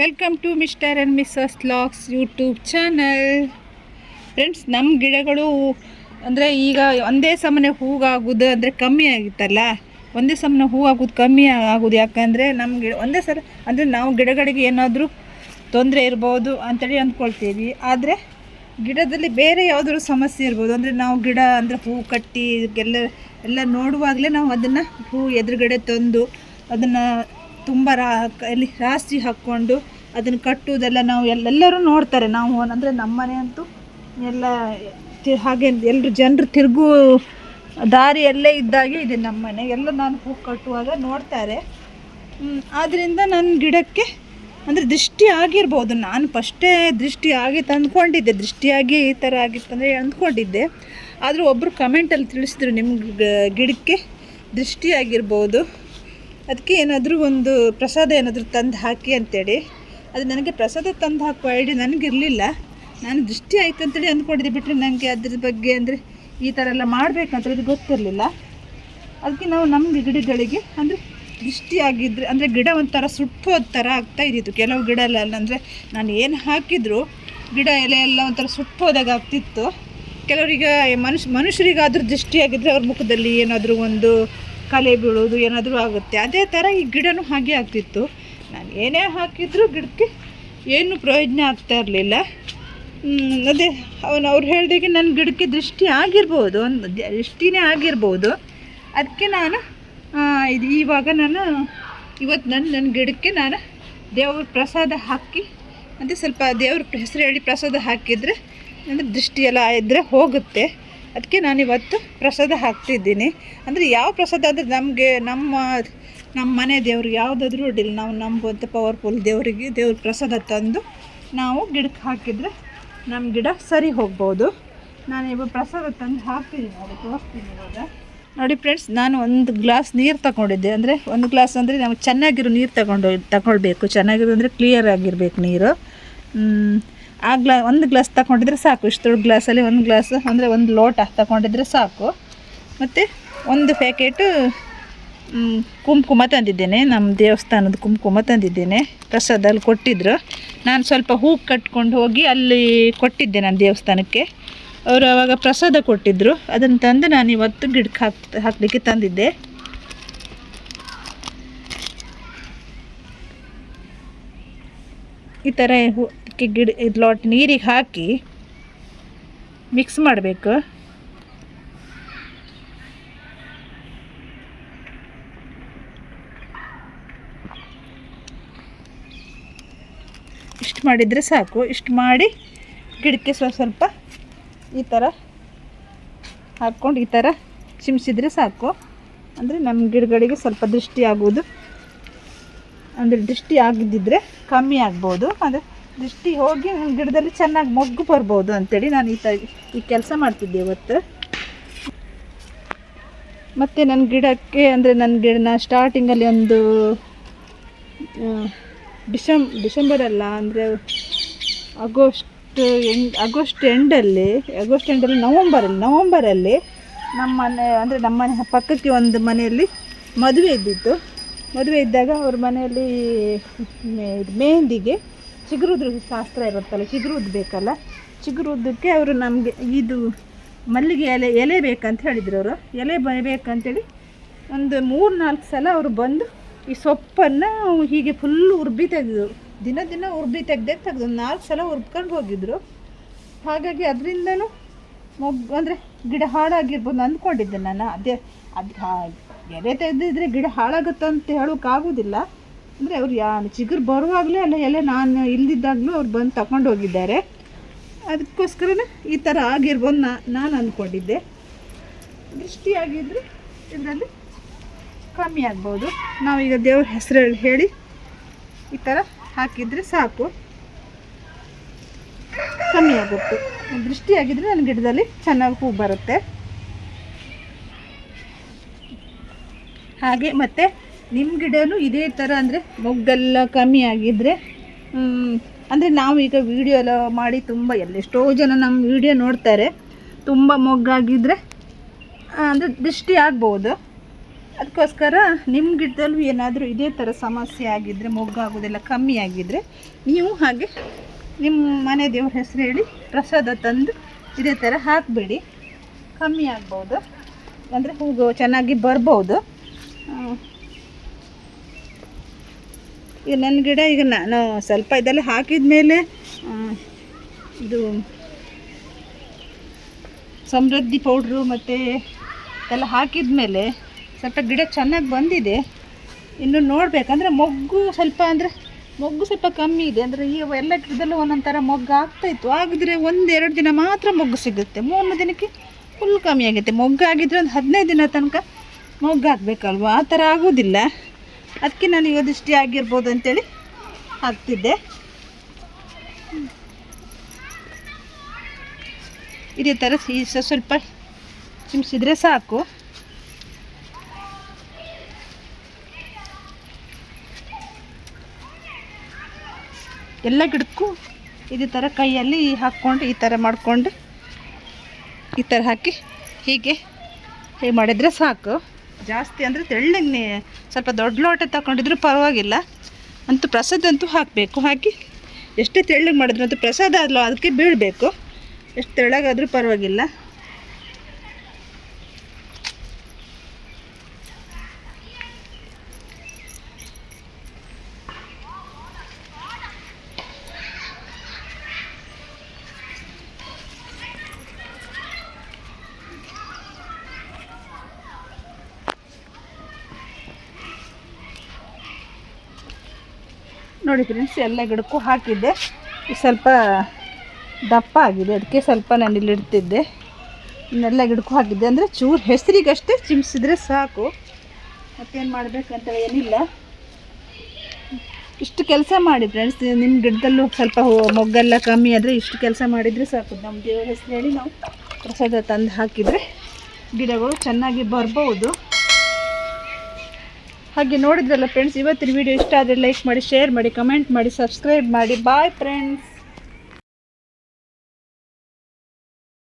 Welcome to mister and missus Lax YouTube channel friends ನಮ್ಮ ಗಿಡಗಳು ಅಂದರೆ ಈಗ ಒಂದೇ ಸಮನೆ ಹೂವಾಗೋದು ಅಂದರೆ ಕಮ್ಮಿ ಆಗಿತ್ತಲ್ಲ? ಒಂದೇ ಸಮನೆ ಹೂವಾಗೋದು ಕಮ್ಮಿ ಆಗೋದು ಯಾಕಂದರೆ ನಮ್ಮ ಗಿಡ ಒಂದೇ ಸಲ ಅಂದರೆ ನಾವು ಗಿಡಗಳಿಗೆ ಏನಾದರೂ ತೊಂದರೆ ಇರ್ಬೋದು ಅಂತೇಳಿ ಅಂದ್ಕೊಳ್ತೀವಿ. ಆದರೆ ಗಿಡದಲ್ಲಿ ಬೇರೆ ಯಾವುದಾದ್ರು ಸಮಸ್ಯೆ ಇರ್ಬೋದು. ಅಂದರೆ ನಾವು ಗಿಡ ಅಂದರೆ ಹೂ ಕಟ್ಟಿ ಎಲ್ಲ ಎಲ್ಲ ನೋಡುವಾಗಲೇ ನಾವು ಅದನ್ನು ಹೂ ಎದುರುಗಡೆ ತಂದು ಅದನ್ನು ತುಂಬ ರಾ ಎಲ್ಲಿ ರಾಶಿ ಹಾಕ್ಕೊಂಡು ಅದನ್ನು ಕಟ್ಟುವುದೆಲ್ಲ ನಾವು ಎಲ್ಲೆಲ್ಲರೂ ನೋಡ್ತಾರೆ. ನಾವು ಅಂದರೆ ನಮ್ಮನೆ ಅಂತೂ ಎಲ್ಲ ಹಾಗೆ ಎಲ್ಲರೂ ಜನರು ತಿರುಗು ದಾರಿಯಲ್ಲೇ ಇದ್ದಾಗೆ ಇದೆ ನಮ್ಮನೆ ಎಲ್ಲ ನಾನು ಹೂ ಕಟ್ಟುವಾಗ ನೋಡ್ತಾರೆ. ಆದ್ದರಿಂದ ನನ್ನ ಗಿಡಕ್ಕೆ ಅಂದರೆ ದೃಷ್ಟಿ ಆಗಿರ್ಬೋದು. ನಾನು ಫಸ್ಟೇ ದೃಷ್ಟಿ ಆಗಿ ಅಂದ್ಕೊಂಡಿದ್ದೆ ದೃಷ್ಟಿಯಾಗಿ ಈ ಥರ ಆಗಿತ್ತಂದರೆ ಅಂದ್ಕೊಂಡಿದ್ದೆ. ಆದರೂ ಒಬ್ಬರು ಕಮೆಂಟಲ್ಲಿ ತಿಳಿಸಿದ್ರು ನಿಮ್ಮ ಗಿಡಕ್ಕೆ ದೃಷ್ಟಿ ಆಗಿರ್ಬೋದು. ಅದಕ್ಕೆ ಏನಾದರೂ ಒಂದು ಪ್ರಸಾದ ಏನಾದರೂ ತಂದು ಹಾಕಿ ಅಂತೇಳಿ. ಅದು ನನಗೆ ಪ್ರಸಾದ ತಂದು ಹಾಕುವ ಐಡಿಯಾ ನನಗಿರಲಿಲ್ಲ. ನಾನು ದೃಷ್ಟಿ ಆಯಿತು ಅಂತೇಳಿ ಅಂದ್ಕೊಂಡಿದ್ದೆ. ಬಿಟ್ಟರೆ ನನಗೆ ಅದ್ರ ಬಗ್ಗೆ ಅಂದರೆ ಈ ಥರ ಎಲ್ಲ ಮಾಡಬೇಕಂತ ಇದು ಗೊತ್ತಿರಲಿಲ್ಲ. ಅದಕ್ಕೆ ನಾವು ನಮ್ಮ ಗಿಡಗಳಿಗೆ ಅಂದರೆ ದೃಷ್ಟಿ ಆಗಿದ್ರೆ ಅಂದರೆ ಗಿಡ ಒಂಥರ ಸುಟ್ಟೋದ ಥರ ಆಗ್ತಾ ಇದ್ದಿತ್ತು. ಕೆಲವು ಗಿಡ ಎಲ್ಲ ಅಂದರೆ ನಾನು ಏನು ಹಾಕಿದ್ರು ಗಿಡ ಎಲೆ ಎಲ್ಲ ಒಂಥರ ಸುಟ್ಟೋದಾಗ ಆಗ್ತಿತ್ತು. ಕೆಲವರಿಗೆ ಮನುಷ್ಯ ಮನುಷ್ಯರಿಗಾದರೂ ದೃಷ್ಟಿಯಾಗಿದ್ದರೆ ಅವ್ರ ಮುಖದಲ್ಲಿ ಏನಾದರೂ ಒಂದು ಕಲೆ ಬೀಳೋದು ಏನಾದರೂ ಆಗುತ್ತೆ. ಅದೇ ಥರ ಈ ಗಿಡನೂ ಹಾಗೆ ಆಗ್ತಿತ್ತು. ನಾನು ಏನೇ ಹಾಕಿದರೂ ಗಿಡಕ್ಕೆ ಏನು ಪ್ರಯೋಜನ ಆಗ್ತಾ ಇರಲಿಲ್ಲ. ಅದೇ ಅವನು ಅವ್ರು ಹೇಳಿದಾಗೆ ನನ್ನ ಗಿಡಕ್ಕೆ ದೃಷ್ಟಿ ಆಗಿರ್ಬೋದು, ಒಂದು ದೃಷ್ಟಿನೇ ಆಗಿರ್ಬೋದು. ಅದಕ್ಕೆ ನಾನು ಇದು ಇವಾಗ ನಾನು ಇವತ್ತು ನನ್ನ ನನ್ನ ಗಿಡಕ್ಕೆ ನಾನು ದೇವ್ರ ಪ್ರಸಾದ ಹಾಕಿ ಅಂದರೆ ಸ್ವಲ್ಪ ದೇವ್ರ ಹೆಸರು ಹೇಳಿ ಪ್ರಸಾದ ಹಾಕಿದರೆ ಅಂದರೆ ದೃಷ್ಟಿಯೆಲ್ಲ ಇದ್ದರೆ ಹೋಗುತ್ತೆ. ಅದಕ್ಕೆ ನಾನು ಇವತ್ತು ಪ್ರಸಾದ ಹಾಕ್ತಿದ್ದೀನಿ. ಅಂದರೆ ಯಾವ ಪ್ರಸಾದ ಅಂದರೆ ನಮಗೆ ನಮ್ಮ ನಮ್ಮ ಮನೆ ದೇವರು ಯಾವುದಾದ್ರೂ ಅಡ್ಡಿಲ್ಲ ನಾವು ನಂಬುವಂಥ ಪವರ್ಫುಲ್ ದೇವರಿಗೆ ದೇವ್ರ ಪ್ರಸಾದ ತಂದು ನಾವು ಗಿಡಕ್ಕೆ ಹಾಕಿದರೆ ನಮ್ಮ ಗಿಡ ಸರಿ ಹೋಗ್ಬೋದು. ನಾನು ಇವಾಗ ಪ್ರಸಾದ ತಂದು ಹಾಕ್ತಿದ್ದೀನಿ ಅದು ತೋರಿಸ್ತೀನಿ ಇವಾಗ. ನೋಡಿ ಫ್ರೆಂಡ್ಸ್ ನಾನು ಒಂದು ಗ್ಲಾಸ್ ನೀರು ತಗೊಂಡಿದ್ದೆ. ಅಂದರೆ ಒಂದು ಗ್ಲಾಸ್ ಅಂದರೆ ನಾವು ಚೆನ್ನಾಗಿರೋ ನೀರು ತಗೊಂಡು, ತಗೊಳ್ಬೇಕು. ಚೆನ್ನಾಗಿರೋ ಅಂದರೆ ಕ್ಲಿಯರ್ ಆಗಿರಬೇಕು ನೀರು. ಆ ಗ್ಲಾ, ಒಂದು ಗ್ಲಾಸ್ ತಗೊಂಡಿದ್ರೆ ಸಾಕು. ಇಷ್ಟು ದೊಡ್ಡ ಗ್ಲಾಸಲ್ಲಿ ಒಂದು ಗ್ಲಾಸ್, ಅಂದರೆ ಒಂದು ಲೋಟ ತಗೊಂಡಿದ್ರೆ ಸಾಕು. ಮತ್ತು ಒಂದು ಪ್ಯಾಕೆಟು ಕುಂಕುಮ ತಂದಿದ್ದೇನೆ. ನಮ್ಮ ದೇವಸ್ಥಾನದ ಕುಂಕುಮ ತಂದಿದ್ದೇನೆ. ಪ್ರಸಾದಲ್ಲಿ ಕೊಟ್ಟಿದ್ದರು ನಾನು ಸ್ವಲ್ಪ ಹೂ ಕಟ್ಕೊಂಡು ಹೋಗಿ ಅಲ್ಲಿ ಕೊಟ್ಟಿದ್ದೆ ನಾನು ದೇವಸ್ಥಾನಕ್ಕೆ. ಅವರು ಆವಾಗ ಪ್ರಸಾದ ಕೊಟ್ಟಿದ್ದರು ಅದನ್ನು ತಂದು ನಾನು ಇವತ್ತು ಗಿಡಕ್ಕೆ ಹಾಕ್, ಹಾಕಲಿಕ್ಕೆ ತಂದಿದ್ದೆ. ಈ ಥರ ಅದಕ್ಕೆ ಗಿಡ, ಇದು ಲಾಟ್ ನೀರಿಗೆ ಹಾಕಿ ಮಿಕ್ಸ್ ಮಾಡಬೇಕು. ಇಷ್ಟು ಮಾಡಿದರೆ ಸಾಕು. ಇಷ್ಟು ಮಾಡಿ ಗಿಡಕ್ಕೆ ಸ್ವಲ್ಪ ಸ್ವಲ್ಪ ಈ ಥರ ಹಾಕ್ಕೊಂಡು ಈ ಥರ ಚಿಮ್ಸಿದ್ರೆ ಸಾಕು. ಅಂದರೆ ನಮ್ಮ ಗಿಡಗಳಿಗೆ ಸ್ವಲ್ಪ ದೃಷ್ಟಿ ಆಗುವುದು ಅಂದರೆ ದೃಷ್ಟಿ ಆಗಿದ್ದಿದ್ರೆ ಕಮ್ಮಿ ಆಗ್ಬೋದು. ಅಂದರೆ ದೃಷ್ಟಿ ಹೋಗಿ ನನ್ನ ಗಿಡದಲ್ಲಿ ಚೆನ್ನಾಗಿ ಮೊಗ್ಗು ಬರ್ಬೋದು ಅಂತೇಳಿ ನಾನು ಈ ತ, ಈ ಕೆಲಸ ಮಾಡ್ತಿದ್ದೆ ಇವತ್ತು. ಮತ್ತು ನನ್ನ ಗಿಡಕ್ಕೆ ಅಂದರೆ ನನ್ನ ಗಿಡನ ಸ್ಟಾರ್ಟಿಂಗಲ್ಲಿ ಒಂದು ಡಿಸೆಂಬರ್ ಅಲ್ಲ, ಅಂದರೆ ಆಗಸ್ಟ್ ಎಂಡ್, ಆಗಸ್ಟ್ ಎಂಡಲ್ಲಿ ಆಗಸ್ಟ್ ಎಂಡಲ್ಲಿ ನವಂಬರಲ್ಲಿ ನವಂಬರಲ್ಲಿ ನಮ್ಮ ಮನೆ, ಅಂದರೆ ನಮ್ಮ ಮನೆ ಪಕ್ಕಕ್ಕೆ ಒಂದು ಮನೆಯಲ್ಲಿ ಮದುವೆ ಇದ್ದಿತ್ತು. ಮದುವೆ ಇದ್ದಾಗ ಅವ್ರ ಮನೆಯಲ್ಲಿ ಮೆಹಂದಿಗೆ ಚಿಗುರುದ್ರ ಶಾಸ್ತ್ರ ಇರುತ್ತಲ್ಲ, ಚಿಗುರುದ್ ಬೇಕಲ್ಲ? ಚಿಗುರುದ್ದಕ್ಕೆ ಅವರು ನಮಗೆ ಇದು ಮಲ್ಲಿಗೆ ಎಲೆ ಎಲೆ ಬೇಕಂತ ಹೇಳಿದ್ರು ಅವರು. ಎಲೆ ಬೇಕಂತೇಳಿ ಒಂದು ಮೂರು ನಾಲ್ಕು ಸಲ ಅವರು ಬಂದು ಈ ಸೊಪ್ಪನ್ನು ಹೀಗೆ ಫುಲ್ಲು ಉರ್ಬಿ ತೆಗೆದು, ದಿನ ದಿನ ಉರ್ಬಿ ತೆಗ್ದೇ ತೆಗೆದು ನಾಲ್ಕು ಸಲ ಉರ್ಬ್ಕೊಂಡು ಹೋಗಿದ್ರು. ಹಾಗಾಗಿ ಅದರಿಂದನೂ ಮೊಗ್ಗು ಅಂದರೆ ಗಿಡ ಹಾಳಾಗಿರ್ಬೋದು ಅಂದ್ಕೊಂಡಿದ್ದೆ ನಾನು. ಅದೇ, ಅದು ಎಲೆ ತೆಗೆದಿದ್ರೆ ಗಿಡ ಹಾಳಾಗುತ್ತಂತ ಹೇಳೋಕ್ಕಾಗೋದಿಲ್ಲ. ಅಂದರೆ ಅವ್ರು ಯಾ ಚಿಗುರು ಬರುವಾಗಲೇ ಅಲ್ಲ ಎಲ್ಲ ನಾನು ಇಲ್ದಿದ್ದಾಗಲೂ ಅವ್ರು ಬಂದು ತಗೊಂಡು ಹೋಗಿದ್ದಾರೆ. ಅದಕ್ಕೋಸ್ಕರನೇ ಈ ಥರ ಆಗಿರ್ಬೋದು ನಾ ನಾನು ಅಂದ್ಕೊಂಡಿದ್ದೆ ದೃಷ್ಟಿ ಆಗಿದ್ರೆ ಇದರಲ್ಲಿ ಕಮ್ಮಿ ಆಗ್ಬೋದು. ನಾವೀಗ ದೇವ್ರ ಹೆಸರು ಹೇಳಿ ಈ ಥರ ಹಾಕಿದರೆ ಸಾಕು. ಕಮ್ಮಿ ಆಗುತ್ತೆ. ದೃಷ್ಟಿಯಾಗಿದ್ದರೆ ನನ್ನ ಗಿಡದಲ್ಲಿ ಚೆನ್ನಾಗಿ ಹೂ ಬರುತ್ತೆ. ಹಾಗೆ ಮತ್ತು ನಿಮ್ಮ ಗಿಡನೂ ಇದೇ ಥರ ಅಂದರೆ ಮೊಗ್ಗೆಲ್ಲ ಕಮ್ಮಿ ಆಗಿದ್ದರೆ ಅಂದರೆ ನಾವು ಈಗ ವಿಡಿಯೋ ಎಲ್ಲ ಮಾಡಿ ತುಂಬ ಎಲ್ಲೆಷ್ಟೋ ಜನ ನಮ್ಮ ವಿಡಿಯೋ ನೋಡ್ತಾರೆ. ತುಂಬ ಮೊಗ್ಗಾಗಿದ್ದರೆ ಅಂದರೆ ದೃಷ್ಟಿ ಆಗ್ಬೋದು. ಅದಕ್ಕೋಸ್ಕರ ನಿಮ್ಮ ಗಿಡದಲ್ಲೂ ಏನಾದರೂ ಇದೇ ಥರ ಸಮಸ್ಯೆ ಆಗಿದ್ದರೆ ಮೊಗ್ಗಾಗೋದೆಲ್ಲ ಕಮ್ಮಿ ಆಗಿದ್ದರೆ ನೀವು ಹಾಗೆ ನಿಮ್ಮ ಮನೆ ದೇವ್ರ ಹೆಸರು ಹೇಳಿ ಪ್ರಸಾದ ತಂದು ಇದೇ ಥರ ಹಾಕಬೇಡಿ. ಕಮ್ಮಿ ಆಗ್ಬೋದು. ಅಂದರೆ ಹೂವು ಚೆನ್ನಾಗಿ ಬರ್ಬೋದು. ಈಗ ನನ್ನ ಗಿಡ ಈಗ ನಾನು ಸ್ವಲ್ಪ ಇದೆಲ್ಲ ಹಾಕಿದ ಮೇಲೆ ಇದು ಸಮೃದ್ಧಿ ಪೌಡ್ರು ಮತ್ತು ಎಲ್ಲ ಹಾಕಿದ ಮೇಲೆ ಸ್ವಲ್ಪ ಗಿಡ ಚೆನ್ನಾಗಿ ಬಂದಿದೆ. ಇನ್ನು ನೋಡಬೇಕಂದ್ರೆ ಮೊಗ್ಗು ಸ್ವಲ್ಪ ಅಂದರೆ ಮೊಗ್ಗು ಸ್ವಲ್ಪ ಕಮ್ಮಿ ಇದೆ. ಅಂದರೆ ಈ ಎಲ್ಲ ಗಿಡದಲ್ಲೂ ಒಂದೊಂದು ಥರ ಮೊಗ್ಗು ಆಗ್ತಾಯಿತ್ತು ಆಗಿದ್ರೆ ಒಂದೆರಡು ದಿನ ಮಾತ್ರ ಮೊಗ್ಗು ಸಿಗುತ್ತೆ. ಮೂರನೇ ದಿನಕ್ಕೆ ಫುಲ್ ಕಮ್ಮಿ ಆಗುತ್ತೆ. ಮೊಗ್ಗು ಆಗಿದ್ರೆ ಒಂದು ಹದಿನೈದು ದಿನ ತನಕ ಮೊಗ್ಗು ಹಾಕಬೇಕಲ್ವ ಆ ಥರ ಆಗೋದಿಲ್ಲ. ಅದಕ್ಕೆ ನಾನು ಇವತ್ತಿಷ್ಟೇ ಆಗಿರ್ಬೋದು ಅಂತೇಳಿ ಹಾಕ್ತಿದ್ದೆ. ಇದೇ ಥರ ಸೀಸ ಸ- ಸ್ವಲ್ಪ ಚಿಮ್ಸಿದ್ರೆ ಸಾಕು. ಎಲ್ಲ ಗಿಡಕ್ಕೂ ಇದೇ ಥರ ಕೈಯಲ್ಲಿ ಹಾಕ್ಕೊಂಡು ಈ ಥರ ಮಾಡಿಕೊಂಡು ಈ ಥರ ಹಾಕಿ ಹೀಗೆ ಹೀಗೆ ಮಾಡಿದರೆ ಸಾಕು. ಜಾಸ್ತಿ ಅಂದರೆ ತೆಳ್ಳಗೆ ಸ್ವಲ್ಪ ದೊಡ್ಡ ಲೋಟ ತಗೊಂಡಿದ್ರು ಪರವಾಗಿಲ್ಲ. ಅಂತೂ ಪ್ರಸಾದ ಅಂತೂ ಹಾಕಬೇಕು. ಹಾಕಿ ಎಷ್ಟು ತೆಳ್ಳಗೆ ಮಾಡಿದ್ರು ಅಂತೂ ಪ್ರಸಾದ ಅಲ್ಲ ಅದಕ್ಕೆ ಬೀಳಬೇಕು. ಎಷ್ಟು ತೆಳ್ಳಗಾದರೂ ಪರವಾಗಿಲ್ಲ. ನೋಡಿ ಫ್ರೆಂಡ್ಸ್ ಎಲ್ಲ ಗಿಡಕ್ಕೂ ಹಾಕಿದ್ದೆ. ಸ್ವಲ್ಪ ದಪ್ಪ ಆಗಿದೆ, ಅದಕ್ಕೆ ಸ್ವಲ್ಪ ನಾನು ಇಲ್ಲಿ ಇಡ್ತಿದ್ದೆ. ಇನ್ನೆಲ್ಲ ಗಿಡಕ್ಕೂ ಹಾಕಿದ್ದೆ. ಅಂದರೆ ಚೂರು ಹೆಸರಿಗಷ್ಟೇ ಚಿಮ್ಸಿದ್ರೆ ಸಾಕು. ಮತ್ತೇನು ಮಾಡಬೇಕಂತ ಏನಿಲ್ಲ. ಇಷ್ಟು ಕೆಲಸ ಮಾಡಿ ಫ್ರೆಂಡ್ಸ್ ನಿಮ್ಮ ಗಿಡದಲ್ಲೂ ಸ್ವಲ್ಪ ಮೊಗ್ಗೆಲ್ಲ ಕಮ್ಮಿ ಆದರೆ ಇಷ್ಟು ಕೆಲಸ ಮಾಡಿದರೆ ಸಾಕು. ನಮ್ಮ ದೇವ್ರ ಹೆಸರು ಹೇಳಿ ನಾವು ಪ್ರಸಾದ ತಂದು ಹಾಕಿದರೆ ಗಿಡಗಳು ಚೆನ್ನಾಗಿ ಬರ್ಬೋದು. ಹಾಗೆ ನೋಡಿದ್ರಲ್ಲ ಫ್ರೆಂಡ್ಸ್ ಇವತ್ತಿನ ವಿಡಿಯೋ ಇಷ್ಟ ಆದರೆ ಲೈಕ್ ಮಾಡಿ ಶೇರ್ ಮಾಡಿ ಕಮೆಂಟ್ ಮಾಡಿ ಸಬ್ಸ್ಕ್ರೈಬ್ ಮಾಡಿ. Bye friends